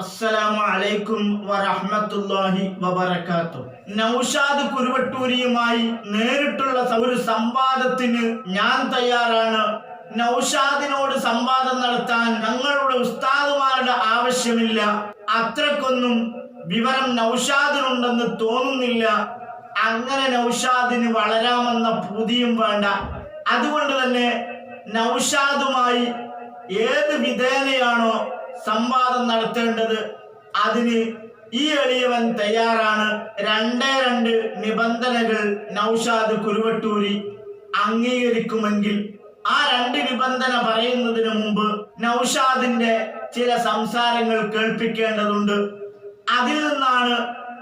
അസ്സലാമു അലൈക്കും വറഹ്മത്തുള്ളാഹി നൗഷാദ് കുരുവട്ടൂരിയുമായി നേരിട്ടുള്ള ഒരു സംവാദത്തിന് ഞാൻ തയ്യാറാണ്. നൗഷാദിനോട് സംവാദം നടത്താൻ ഞങ്ങളുടെ ഉസ്താദുമാരുടെ ആവശ്യമില്ല. അത്രക്കൊന്നും വിവരം നൗഷാദിനുണ്ടെന്ന് തോന്നുന്നില്ല. അങ്ങനെ നൗഷാദിന് വളരാമെന്ന പൂതിയും വേണ്ട. അതുകൊണ്ട് തന്നെ നൗഷാദുമായി ഏത് വിധേനയാണോ സംവാദം നടത്തേണ്ടത് അതിന് ഈ എളിയവൻ തയ്യാറാണ്. രണ്ടേ രണ്ട് നിബന്ധനകൾ നൌഷാദ് കുരുവട്ടൂരി അംഗീകരിക്കുമെങ്കിൽ ആ രണ്ട് നിബന്ധന പറയുന്നതിന് മുമ്പ് നൌഷാദിന്റെ ചില സംസാരങ്ങൾ കേൾപ്പിക്കേണ്ടതുണ്ട്. അതിൽ നിന്നാണ്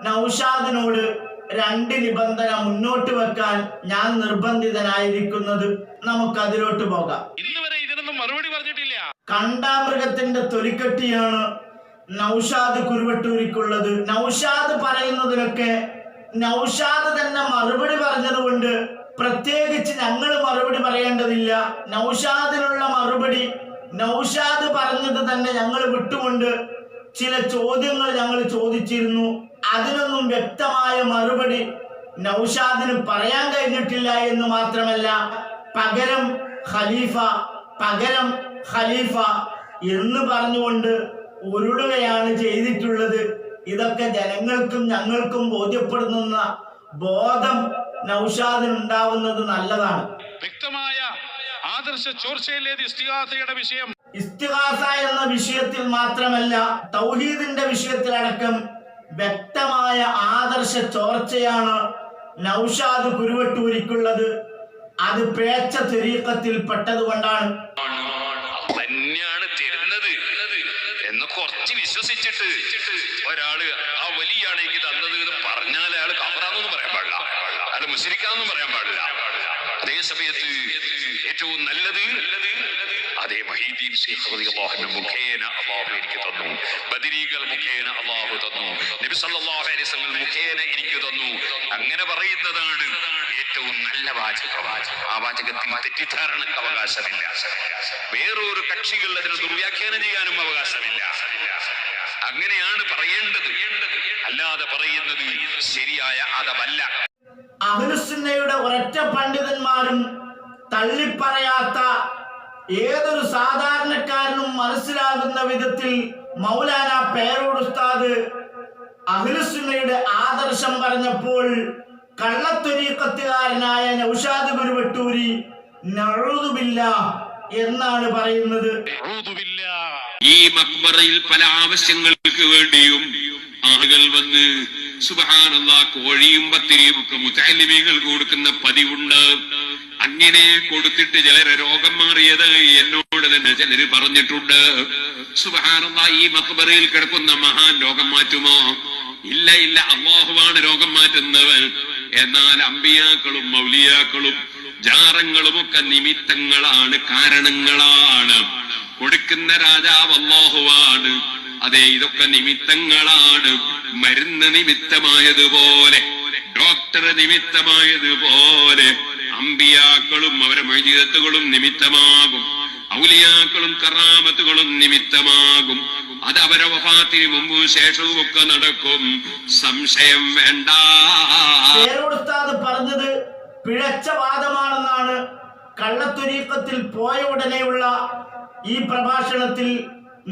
നൌഷാദിനോട് രണ്ട് നിബന്ധന മുന്നോട്ട് വെക്കാൻ ഞാൻ നിർബന്ധിതനായിരിക്കുന്നത്. നമുക്ക് നമുക്കതിലോട്ട് പോകാം ഇന്ന് വരെ ഇതിനൊന്നും മറുപടി പറഞ്ഞിട്ടില്ല കണ്ടാമൃഗത്തിന്റെ തൊലിക്കെട്ടിയാണ് നൗഷാദ് കുരുവട്ടൂരിക്കുള്ളത്. നൗഷാദ് പറയുന്നതിനൊക്കെ നൗഷാദ് തന്നെ മറുപടി പറഞ്ഞതുകൊണ്ട് പ്രത്യേകിച്ച് ഞങ്ങൾ മറുപടി പറയേണ്ടതില്ല. നൗഷാദിനുള്ള മറുപടി നൗഷാദ് പറഞ്ഞത് തന്നെ ഞങ്ങൾ വിട്ടുകൊണ്ട് ചില ചോദ്യങ്ങൾ ഞങ്ങൾ ചോദിച്ചിരുന്നു. അതിനൊന്നും വ്യക്തമായ മറുപടി നൗഷാദിന് പറയാൻ കഴിഞ്ഞിട്ടില്ല എന്ന് മാത്രമല്ല പകരം ഖലീഫ പകരം ഖലീഫ എന്ന് പറഞ്ഞുകൊണ്ട് ഉരുളുകയാണ് ചെയ്തിട്ടുള്ളത്. ഇതൊക്കെ ജനങ്ങൾക്കും ഞങ്ങൾക്കും ബോധ്യപ്പെടുന്ന ബോധം നൗഷാദിന് ഉണ്ടാവുന്നത് നല്ലതാണ്. വ്യക്തമായ ആദർശ ചോർച്ചയിലേത് ഇസ്തിഹാസയുടെ വിഷയം. ഇസ്തിഹാസ എന്ന വിഷയത്തിൽ മാത്രമല്ല തൗഹീദിന്റെ വിഷയത്തിലടക്കം വ്യക്തമായ ആദർശ ചോർച്ചയാണ് നൗഷാദ് കുരുവട്ടൂരിക്കുള്ളത്. അത് പേച്ച തെരീക്കത്തിൽ പെട്ടതുകൊണ്ടാണ് വിശ്വസിച്ചിട്ട് ഒരാൾ ആ വലിയാണ് എനിക്ക് തന്നത് എന്ന് പറഞ്ഞാൽ അയാൾ കവറാന്നൊന്നും പറയാൻ പാടില്ല. അയാൾ മുസ്ലിക്കാന്നൊന്നും പറയാൻ പാടില്ല. അതേ ഏറ്റവും നല്ലത് അതേ മഹീദ്ദീൻ ശൈഖ് മുഖേന അല്ലാഹു എനിക്ക് തന്നു. ബദരീകൾ മുഖേന അല്ലാഹു തന്നു. നബി സല്ലല്ലാഹു അലൈഹി വസല്ലം മുഖേന എനിക്ക് തന്നു. അങ്ങനെ പറയുന്നതാണ് ഏറ്റവും നല്ല വാചകം. ആ വാചകത്തിൽ തെറ്റിദ്ധാരണക്ക് അവകാശമില്ല. വേറൊരു കക്ഷികൾ അതിനെ ദുർവ്യാഖ്യാനം ചെയ്യാനും അവകാശമില്ല. അങ്ങനെയാണ് പറയേണ്ടത്. അല്ലാതെ പറയുന്നത് ശരിയായ അതമല്ല. അഹുലുസുന്നയുടെ ഒരൊറ്റ പണ്ഡിതന്മാരും തള്ളിപ്പറയാത്ത ഏതൊരു സാധാരണക്കാരനും മനസ്സിലാകുന്ന വിധത്തിൽ മൗലാന പേരോട് ഉസ്താദ് അഖിലുസുന്നയുടെ ആദർശം പറഞ്ഞപ്പോൾ കള്ളത്തൊരീക്കത്തുകാരനായ നൗഷാദ് ഗുരുവട്ടൂരി നഴുതുമില്ല എന്നാണ് പറയുന്നത്. ഈ മക്ബറയിൽ പല ആവശ്യങ്ങൾക്ക് വേണ്ടിയും ആളുകൾ വന്ന് സുബാനുള്ള കോഴിയും പത്തിരിയും ഒക്കെ മുത്താലിമികൾ കൊടുക്കുന്ന പതിവുണ്ട് അങ്ങനെ കൊടുത്തിട്ട് ചിലരെ രോഗം മാറിയത് എന്നോട് തന്നെ ചിലര് പറഞ്ഞിട്ടുണ്ട്. ഈ മക്ബറയിൽ കിടക്കുന്ന മഹാൻ രോഗം മാറ്റുമോ? ഇല്ല ഇല്ല അള്ളാഹുവാണ് രോഗം മാറ്റുന്നവൻ. എന്നാൽ അമ്പിയാക്കളും മൗലിയാക്കളും ജാറങ്ങളും ഒക്കെ നിമിത്തങ്ങളാണ് കാരണങ്ങളാണ്. കൊടുക്കുന്ന രാജാവ് അള്ളാഹുവാണ് അതെ ഇതൊക്കെ നിമിത്തങ്ങളാണ്. മരുന്ന് നിമിത്തമായതുപോലെ ഡോക്ടർ നിമിത്തമായതുപോലെ. അമ്പിയാക്കളും അവരെ മൈജീതത്തുകളും നിമിത്തമാകും. ഔലിയാക്കളും കറാമത്തുകളും നിമിത്തമാകും. അത് അവരെ വഫാത്തിന് മുമ്പും ശേഷവും ഒക്കെ നടക്കും. സംശയം വേണ്ട. ഉസ്താദ് പറഞ്ഞത് പിഴച്ച വാദമാണെന്നാണ് കള്ളത്തുരീക്കത്തിൽ പോയ ഉടനെയുള്ള ഈ പ്രഭാഷണത്തിൽ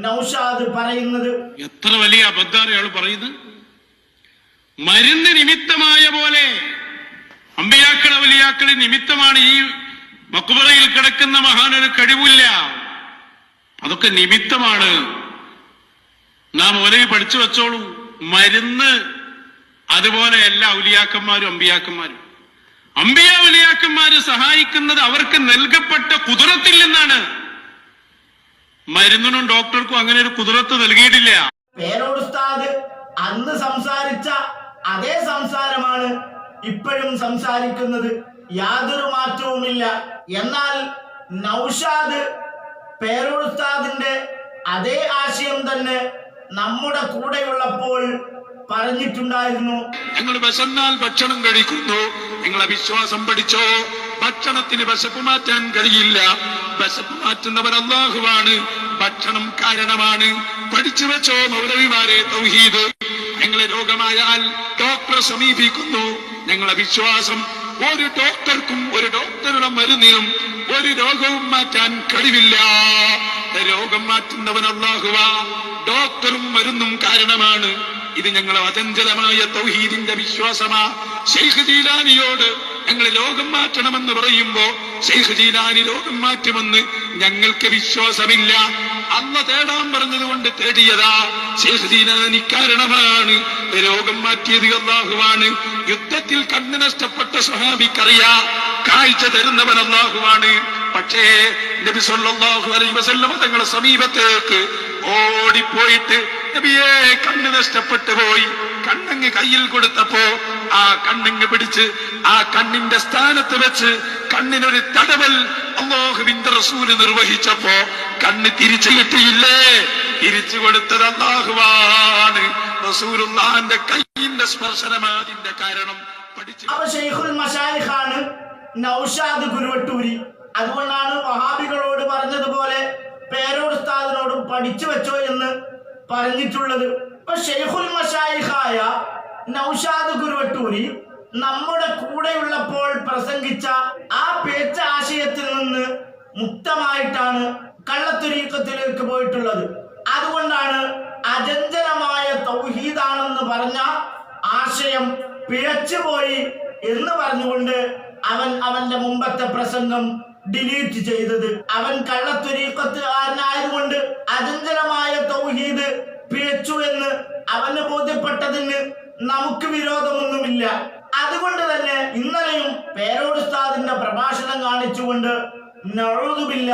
നൗഷാദ് പറയുന്നത്. എത്ര വലിയ അബദ്ധാണ് അയാൾ പറയുന്നത്? മരുന്ന് നിമിത്തമായ പോലെ അമ്പയാക്കൾ വലിയാക്കൾ നിമിത്തമാണ് ഈ മക്കുബറയിൽ കിടക്കുന്ന മഹാനൊരു കഴിവില്ല. അതൊക്കെ നിമിത്തമാണ്. നാം ഒരേ പഠിച്ചു വെച്ചോളൂ. മരുന്ന് അതുപോലെ എല്ലാ ഔലിയാക്കന്മാരും അമ്പിയാക്കന്മാരും. അമ്പിയ ഉലിയാക്കന്മാര് സഹായിക്കുന്നത് അവർക്ക് നൽകപ്പെട്ട കുതിരത്തിൽ നിന്നാണ്. മരുന്നിനും ഡോക്ടർക്കും അങ്ങനെ ഒരു കുതിരത്ത് നൽകിയിട്ടില്ല. പേരോട് ഉസ്താദ് അന്ന് സംസാരിച്ച അതേ സംസാരമാണ് ഇപ്പോഴും സംസാരിക്കുന്നത് യാതൊരു മാറ്റവുമില്ല. എന്നാൽ നൗഷാദ് പേരുസ്താദിന്റെ അതേ ആശയം തന്നെ നമ്മുടെ കൂടെയുള്ളപ്പോൾ പറഞ്ഞിട്ടുണ്ടായിരുന്നു. നിങ്ങൾ വിശന്നാൽ ഭക്ഷണം കഴിക്കുന്നു. നിങ്ങളെ വിശ്വാസം പഠിച്ചോ? ഭക്ഷണത്തിന് വിശപ്പ് മാറ്റാൻ കഴിയില്ല. വിശപ്പ് മാറ്റുന്നവർ അള്ളാഹുവാണ് ഭക്ഷണം കാരണമാണ്. പഠിച്ചു വെച്ചോ മൗലവിമാരെ തൗഹീദ്. നിങ്ങളെ രോഗമായാൽ ഡോക്ടറെ സമീപിക്കുന്നു. ഞങ്ങളെ വിശ്വാസം ഒരു ഡോക്ടർക്കും ഒരു ഡോക്ടറുടെ മരുന്നിനും ഒരു രോഗവും മാറ്റാൻ കഴിവില്ല. രോഗം മാറ്റുന്നവൻ അള്ളാഹുവ ഡോക്ടറും മരുന്നും കാരണമാണ്. ഇത് ഞങ്ങളെ അചഞ്ചലമായ തൗഹീദിന്റെ വിശ്വാസമാ. ഷെയ്ഖ് ജീലാനിയോട് ഞങ്ങൾ രോഗം മാറ്റണമെന്ന് പറയുമ്പോ ഷെയ്ഖ് ജീലാനി രോഗം മാറ്റുമെന്ന് ഞങ്ങൾക്ക് വിശ്വാസമില്ല. അന്ന് തേടാൻ പറഞ്ഞതുകൊണ്ട് തേടിയതാ ഷെയ്ഖ് ജീലാനി കാരണമാണ്. രോഗം മാറ്റിയത് അള്ളാഹുവാണ് യുദ്ധത്തിൽ കണ്ണ് നഷ്ടപ്പെട്ട സ്വഹാബിക്കറിയാ കാഴ്ച തരുന്നവൻ അള്ളാഹുവാണ് പക്ഷേ നബി സല്ലല്ലാഹു അലൈഹി വസല്ലമ തങ്ങളുടെ സമീപത്തേക്ക് ഓടിപ്പോയിട്ട് നബിയെ കണ്ണ് നഷ്ടപ്പെട്ടു പോയി. കണ്ണങ്ങ് കയ്യിൽ കൊടുത്തപ്പോ ആ കണ്ണങ്ങ് പിടിച്ച് ആ കണ്ണിന്റെ സ്ഥാനത്ത് വെച്ച് കണ്ണിനൊരു തടവൽ അള്ളാഹുവിന്റെ റസൂൽ നിർവഹിച്ചപ്പോ കണ്ണ് തിരിച്ചു കിട്ടിയില്ലേ? തിരിച്ചു കൊടുത്തത് അള്ളാഹുവാണ് റസൂലുള്ളാന്റെ കയ്യിന്റെ സ്പർശനമാതിന്റെ കാരണം പഠിച്ചു അപ്പൊ ഗുരുവട്ടൂരി. അതുകൊണ്ടാണ് മഹാബികളോട് പറഞ്ഞതുപോലെ പേരോട് ഉസ്താദിനോടും പഠിച്ചു വെച്ചോ എന്ന് പറഞ്ഞിട്ടുള്ളത്. ഇപ്പൊ ഷെയ്ഖുൽ മഷായിഹായ നൗഷാദ് ഗുരുവട്ടൂരി നമ്മുടെ കൂടെയുള്ളപ്പോൾ പ്രസംഗിച്ച ആ പേച്ച ആശയത്തിൽ നിന്ന് മുക്തമായിട്ടാണ് കള്ളത്തുരീക്കത്തിലേക്ക് പോയിട്ടുള്ളത്. അതുകൊണ്ടാണ് അജഞ്ചലമായ തൗഹീദാണെന്ന് പറഞ്ഞ ആശയം പിഴച്ചുപോയി എന്ന് പറഞ്ഞുകൊണ്ട് അവൻ അവന്റെ മുമ്പത്തെ പ്രസംഗം ഡിലീറ്റ് ചെയ്തത്. അവൻ കള്ളത്തൊരീക്കത്തുകാരനായതുകൊണ്ട് അചഞ്ചലമായ തൗഹീദ് പിഴച്ചു എന്ന് അവന് ബോധ്യപ്പെട്ടതിന് നമുക്ക് വിരോധമൊന്നുമില്ല. അതുകൊണ്ട് തന്നെ ഇന്നലെയും പേരോടുസ്താദിന്റെ പ്രഭാഷണം കാണിച്ചുകൊണ്ട് നഴുതുമില്ല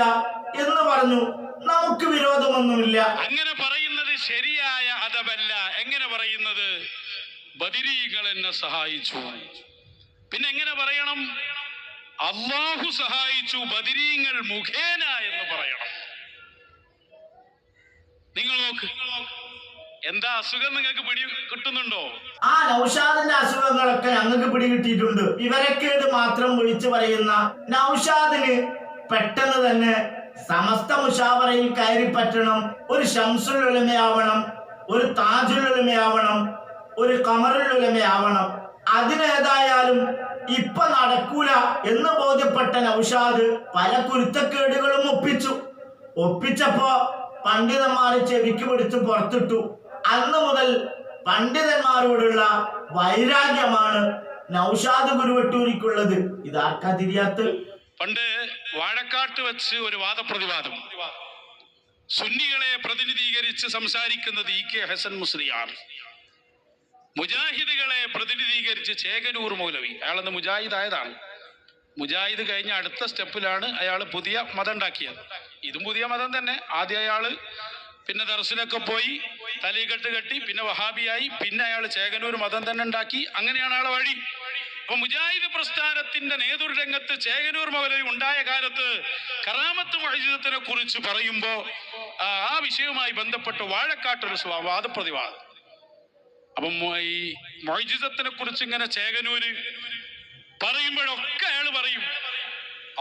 എന്ന് പറഞ്ഞു നമുക്ക് വിരോധമൊന്നുമില്ല. അങ്ങനെ പറയുന്നത് ശരിയായ അതവല്ല എങ്ങനെ പറയുന്നത്? ബദിരീകൾ എന്നെ സഹായിച്ചു. പിന്നെ എങ്ങനെ പറയണം? അള്ളാഹു സഹായിച്ചു ബദിരീങ്ങൾ മുഖേന എന്ന് പറയണം. നിങ്ങൾ നോക്ക്. എന്താ അസുഖം നിങ്ങൾക്ക് പിടി കിട്ടുന്നുണ്ടോ? ആ നൗഷാദിന്റെ അസുഖങ്ങളൊക്കെ ഞങ്ങൾക്ക് പിടികിട്ടിയിട്ടുണ്ട് വിവരക്കേട് മാത്രം വിളിച്ചു പറയുന്ന നൗഷാദിന് പെട്ടെന്ന് തന്നെ സമസ്ത മുഷാവറയിൽ കയറി പറ്റണം. ഒരു ഷംസുൽ ഉലമയാവണം ഒരു താജുൽ ഉലമയാവണം ഒരു കമറുൽ ഉലമയാവണം അതിനേതായാലും ഇപ്പൊ നടക്കൂല എന്ന് ബോധ്യപ്പെട്ട നൗഷാദ് പല കുരുത്തക്കേടുകളും ഒപ്പിച്ചു. ഒപ്പിച്ചപ്പോ പണ്ഡിതന്മാരെ ചെവിക്ക് പിടിച്ച് പുറത്തിട്ടു. അന്ന് മുതൽ പണ്ഡിതന്മാരോടുള്ള വൈരാഗ്യമാണ് നൗഷാദ് ഗുരുവട്ടൂരിക്കുള്ളത്. ഇതാർക്കാ തിരിയാത്ത പണ്ട് വാഴക്കാട്ട് വെച്ച് ഒരു വാദപ്രതിവാദം. സുന്നികളെ പ്രതിനിധീകരിച്ച് സംസാരിക്കുന്നത് ഇ കെ ഹസൻ മുസ്ലിയാർ. മുജാഹിദുകളെ പ്രതിനിധീകരിച്ച് ചേകനൂർ മൗലവി. അയാളെന്ന് മുജാഹിദ് ആയതാണ് മുജാഹിദ് കഴിഞ്ഞ അടുത്ത സ്റ്റെപ്പിലാണ് അയാൾ പുതിയ മതം ഉണ്ടാക്കിയത് ഇതും പുതിയ മതം തന്നെ. ആദ്യം അയാൾ പിന്നെ ദർസിലൊക്കെ പോയി തലീകെട്ട് കെട്ടി പിന്നെ വഹാബിയായി പിന്നെ അയാൾ ചേകനൂർ മതം തന്നെ ഉണ്ടാക്കി. അങ്ങനെയാണ് അയാളെ വഴി. അപ്പൊ മുജാഹിദ് പ്രസ്ഥാനത്തിന്റെ നേതൃരംഗത്ത് ചേകനൂർ മൗലവി ഉണ്ടായ കാലത്ത് കറാമത്ത് മൊഴിജിതത്തിനെ കുറിച്ച് പറയുമ്പോ ആ വിഷയവുമായി ബന്ധപ്പെട്ട് വാഴക്കാട്ടൊരു വാദപ്രതിവാദം. അപ്പം ഈ മൊയ്ജിസത്തിനെ കുറിച്ച് ഇങ്ങനെ ചേകനൂര് പറയുമ്പോഴൊക്കെ അയാൾ പറയും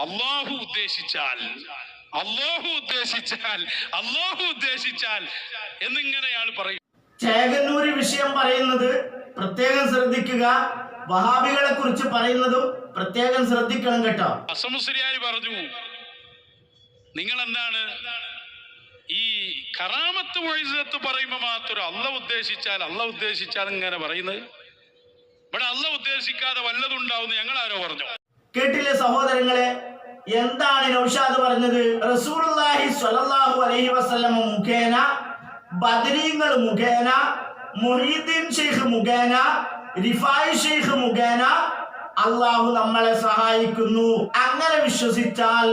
അള്ളാഹു ഉദ്ദേശിച്ചാൽ അള്ളാഹു ഉദ്ദേശിച്ചാൽ അള്ളാഹു ഉദ്ദേശിച്ചാൽ എന്നിങ്ങനെ അയാൾ പറയും. ചേകന്നൂര് വിഷയം പറയുന്നത് പ്രത്യേകം ശ്രദ്ധിക്കുക. വഹാബികളെ കുറിച്ച് പറയുന്നതും പ്രത്യേകം ശ്രദ്ധിക്കണം കേട്ടോ. പറഞ്ഞു നിങ്ങൾ എന്താണ് ഈ കറാമത്ത് വൈസത്ത് പറയുമ്പോൾ മാത്രം അല്ല ഉദ്ദേശിച്ചാൽ അല്ല ഉദ്ദേശിച്ചാൽ ഇങ്ങനെ പറയുന്നത്? ഇവിടെ അല്ല ഉദ്ദേശിക്കാതെ വല്ലതുണ്ടാവുന്ന ഞങ്ങൾ ആരോ പറഞ്ഞു? കേട്ടില്ലേ സഹോദരങ്ങളെ എന്താണ് നൗഷാദ് പറഞ്ഞത്? റസൂലുള്ളാഹി സ്വല്ലല്ലാഹു അലൈഹി വസല്ലം മുഖേന ബദരീങ്ങൾ മുഖേന മുഹീദ്ദീൻ ഷെയ്ഖ് മുഖേന റിഫായി ഷെയ്ഖ് മുഖേന അള്ളാഹു നമ്മളെ സഹായിക്കുന്നു. അങ്ങനെ വിശ്വസിച്ചാൽ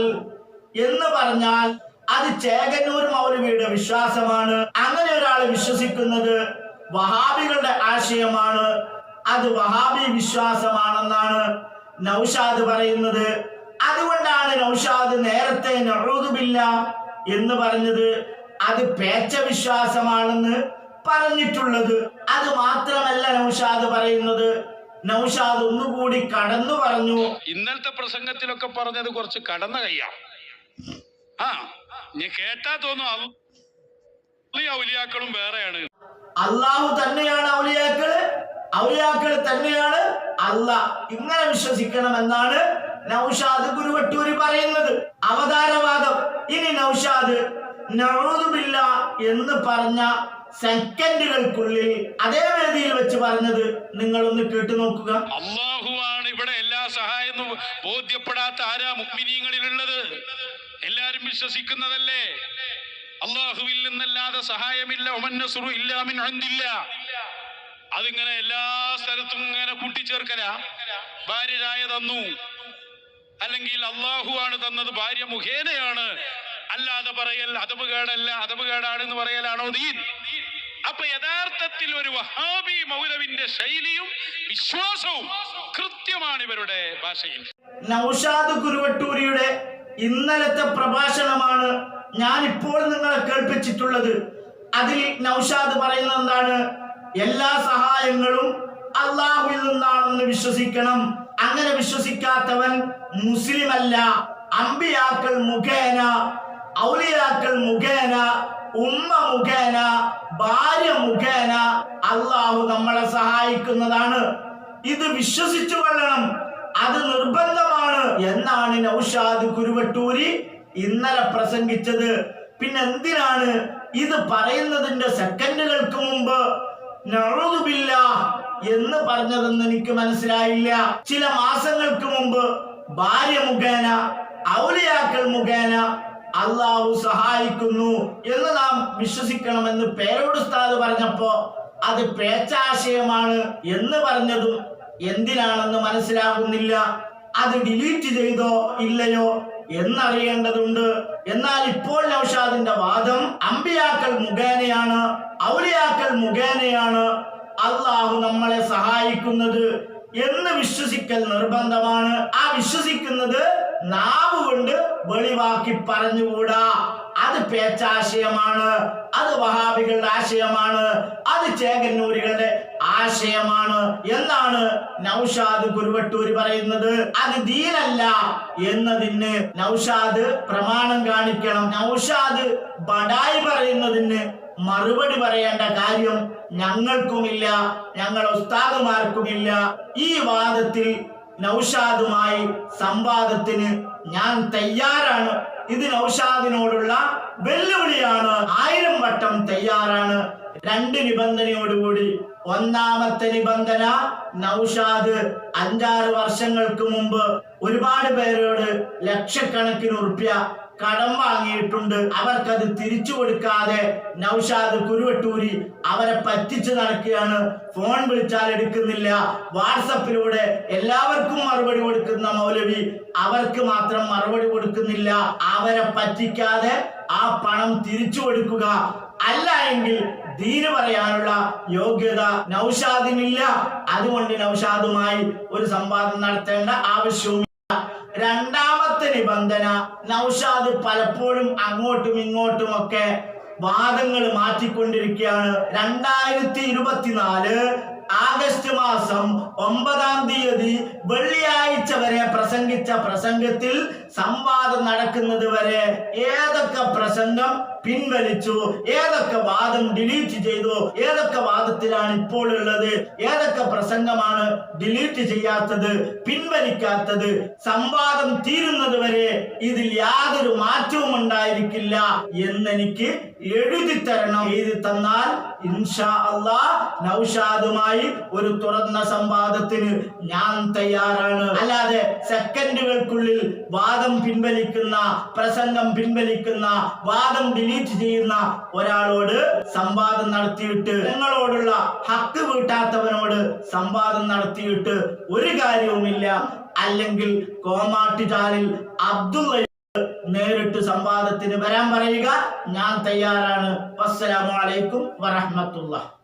എന്ന് പറഞ്ഞാൽ അത് ചേകന്നൂർ മൗലവിയുടെ വിശ്വാസമാണ്. അങ്ങനെ ഒരാൾ വിശ്വസിക്കുന്നത് വഹാബികളുടെ ആശയമാണ്. അത് വഹാബി വിശ്വാസമാണെന്നാണ് നൗഷാദ് പറയുന്നത്. അതുകൊണ്ടാണ് നൗഷാദ് നേരത്തെ നഴുതുമില്ല എന്ന് പറഞ്ഞത്. അത് പേച്ച വിശ്വാസമാണെന്ന് പറഞ്ഞിട്ടുള്ളത്. അത് മാത്രമല്ല നൗഷാദ് പറയുന്നത്. നൗഷാദ് ഒന്നുകൂടി കടന്നു പറഞ്ഞു. ഇന്നത്തെ പ്രസംഗത്തിലൊക്കെ പറഞ്ഞത് കുറച്ച് കടന്ന കയ്യാ. ആ നീ കേട്ടാ തോന്നുന്നു ഔലിയാക്കളും വേറെയാണ്. അള്ളാഹു തന്നെയാണ് ഔലിയാക്കൾ. ഔലിയാക്കൾ തന്നെയാണ് അല്ല ഇങ്ങനെ വിശ്വസിക്കണം എന്നാണ് നൗഷാദ് ഗുരുവട്ടൂരി പറയുന്നത്. അവതാരവാദം. ഇനി നൗഷാദ് നഴുതുമില്ല എന്ന് പറഞ്ഞ സെക്കൻഡുകൾക്കുള്ളിൽ അതേ വേദിയിൽ വെച്ച് പറഞ്ഞത് നിങ്ങളൊന്ന് കേട്ടു നോക്കുക. അള്ളാഹുവാണ് ഇവിടെ എല്ലാ സഹായം ബോധ്യപ്പെടാത്ത ആരാ മുഗ്മിനീങ്ങളിലുള്ളത് എല്ലാരും വിശ്വസിക്കുന്നതല്ലേ? അള്ളാഹുവിൽ നിന്നല്ലാതെ സഹായമില്ല ഒമന്നസുറു ഇല്ലാമിൻ ഇല്ലാ മിൻ ഇൻദില്ല അതിങ്ങനെ എല്ലാ സ്ഥലത്തും ഇങ്ങനെ കൂട്ടിച്ചേർക്കല. ഭാര്യരായ തന്നു. അല്ലെങ്കിൽ അള്ളാഹു ആണ് തന്നത് ഭാര്യ മുഖേനയാണ്. അല്ലാതെ പറയൽ അതവുകേടാണ് എന്ന് പറയലാണോ ദീൻ അപ്പൊ യഥാർത്ഥത്തിൽ ഒരു വഹാബി മൗലവിന്റെ ശൈലിയും വിശ്വാസവും കൃത്യമാണ് ഇവരുടെ ഭാഷയിൽ. നൗഷാദ് കുരുവട്ടൂരിയുടെ ഇന്നലത്തെ പ്രഭാഷണമാണ് ഞാൻ ഇപ്പോൾ നിങ്ങളെ കേൾപ്പിച്ചിട്ടുള്ളത്. അതിൽ നൗഷാദ് പറയുന്നത് എന്താണ്? എല്ലാ സഹായങ്ങളും അള്ളാഹുവിൽ നിന്നാണെന്ന് വിശ്വസിക്കണം. അങ്ങനെ വിശ്വസിക്കാത്തവൻ മുസ്ലിമല്ല. അമ്പിയാക്കൾ മുഖേന ഔലിയാക്കൾ മുഖേന ഉമ്മ മുഖേന ഭാര്യ മുഖേന അള്ളാഹു നമ്മളെ സഹായിക്കുന്നതാണ്. ഇത് വിശ്വസിച്ചു കൊള്ളണം. അത് നിർബന്ധമാണ് എന്നാണ് നൗഷാദ് കുരുവട്ടൂരി ഇന്നലെ പ്രസംഗിച്ചത്. പിന്നെ എന്തിനാണ് ഇത് പറയുന്നതിന്റെ സെക്കൻഡുകൾക്ക് മുമ്പ് നഴുതുമില്ല എന്ന് പറഞ്ഞതെന്ന് എനിക്ക് മനസ്സിലായില്ല. ചില മാസങ്ങൾക്ക് മുമ്പ് ഭാര്യ മുഖേന ഔലിയാക്കൾ മുഖേന അള്ളാഹു സഹായിക്കുന്നു എന്ന് നാം വിശ്വസിക്കണമെന്ന് പേരോട് ഉസ്താദ് പറഞ്ഞപ്പോ അത് പേച്ചാശയമാണ് എന്ന് പറഞ്ഞതും എന്തിനാണെന്ന് മനസ്സിലാകുന്നില്ല. അത് ഡിലീറ്റ് ചെയ്തോ ഇല്ലയോ എന്നറിയേണ്ടതുണ്ട്. എന്നാൽ ഇപ്പോൾ നൌഷാദിന്റെ വാദം അമ്പിയാക്കൾ മുഖേനയാണ് ഔലിയാക്കൾ മുഖേനയാണ്. അള്ളാഹു നമ്മളെ സഹായിക്കുന്നത് എന്ന് വിശ്വസിക്കൽ നിർബന്ധമാണ്. ആ വിശ്വസിക്കുന്നത് നാവ് കൊണ്ട് വെളിവാക്കി പറഞ്ഞുകൂടാ. അത് പേച്ചാശയമാണ് അത് വഹാബികളുടെ ആശയമാണ് അത് ചേകന്നൂരികളുടെ ആശയമാണ് എന്നാണ് നൗഷാദ് കുരുവട്ടൂര് പറയുന്നത്. അത് ദീനല്ല എന്നതിന് നൗഷാദ് പ്രമാണം കാണിക്കണം. നൗഷാദ് ബഡായി പറയുന്നതിന് മറുപടി പറയേണ്ട കാര്യം ഞങ്ങൾക്കുമില്ല ഞങ്ങൾ ഉസ്താദുമാർക്കുമില്ല. ഈ വാദത്തിൽ നൗഷാദുമായി സംവാദത്തിന് ഞാൻ തയ്യാറാണ്. ഇത് നൗഷാദിനോടുള്ള വെല്ലുവിളിയാണ്. ആയിരം വട്ടം തയ്യാറാണ്. രണ്ട് നിബന്ധനയോടുകൂടി ഒന്നാമത്തെ നിബന്ധന നൗഷാദ്. അഞ്ചാറ് വർഷങ്ങൾക്ക് മുമ്പ് ഒരുപാട് പേരോട് ലക്ഷക്കണക്കിന് ഉറുപ്യ കടം വാങ്ങിയിട്ടുണ്ട്. അവർക്കത് തിരിച്ചു കൊടുക്കാതെ നൌഷാദ് കുരുവട്ടൂരി അവരെ പറ്റിച്ചു നടക്കുകയാണ്. ഫോൺ വിളിച്ചാൽ എടുക്കുന്നില്ല. വാട്സപ്പിലൂടെ എല്ലാവർക്കും മറുപടി കൊടുക്കുന്ന മൗലവി അവർക്ക് മാത്രം മറുപടി കൊടുക്കുന്നില്ല. അവരെ പറ്റിക്കാതെ ആ പണം തിരിച്ചു കൊടുക്കുക അല്ല എങ്കിൽ ദീന് പറയാനുള്ള യോഗ്യത നൌഷാദിനില്ല. അതുകൊണ്ട് നൌഷാദുമായി ഒരു സംവാദം നടത്തേണ്ട ആവശ്യവും രണ്ടാമത്തെ നിബന്ധന നൗഷാദ് പലപ്പോഴും അങ്ങോട്ടും ഇങ്ങോട്ടും ഒക്കെ വാദങ്ങൾ മാറ്റിക്കൊണ്ടിരിക്കുകയാണ്. രണ്ടായിരത്തി ഇരുപത്തിനാല് ആഗസ്റ്റ് മാസം ഒമ്പതാം തീയതി വെള്ളിയാഴ്ച വരെ പ്രസംഗിച്ച പ്രസംഗത്തിൽ സംവാദം നടക്കുന്നത് വരെ ഏതൊക്കെ പ്രസംഗം? പിൻവലിച്ചു. ഏതൊക്കെ വാദം ഡിലീറ്റ് ചെയ്തു? ഏതൊക്കെ വാദത്തിലാണ് ഇപ്പോൾ ഉള്ളത്? ഏതൊക്കെ പ്രസംഗമാണ് ഡിലീറ്റ് ചെയ്യാത്തത് പിൻവലിക്കാത്തത്? സംവാദം തീരുന്നത് വരെ ഇതിൽ യാതൊരു മാറ്റവും ഉണ്ടായിരിക്കില്ല എന്നെനിക്ക് എഴുതി തരണം. എഴുതി തന്നാൽ ഇൻഷാ അള്ളാ നൗഷാദുമായി ഒരു തുറന്ന സംവാദത്തിന് ഞാൻ തയ്യാറാണ്. അല്ലാതെ സെക്കൻഡുകൾക്കുള്ളിൽ വാദം പിൻവലിക്കുന്ന പ്രസംഗം പിൻവലിക്കുന്ന വാദം ഡിലീറ്റ് ചെയ്യുന്ന ഒരാളോട് സംവാദം നടത്തിയിട്ട് നിങ്ങളോടുള്ള ഹക്ക് വീട്ടാത്തവനോട് സംവാദം നടത്തിയിട്ട് ഒരു കാര്യവുമില്ല. അല്ലെങ്കിൽ കോമാട്ടുചാലിൽ അബ്ദുള്ള നേരിട്ട് സംവാദത്തിന് വരാൻ പറയുക ഞാൻ തയ്യാറാണ്. അസ്സലാമു അലൈക്കും വറഹ്മത്തുള്ളാഹി.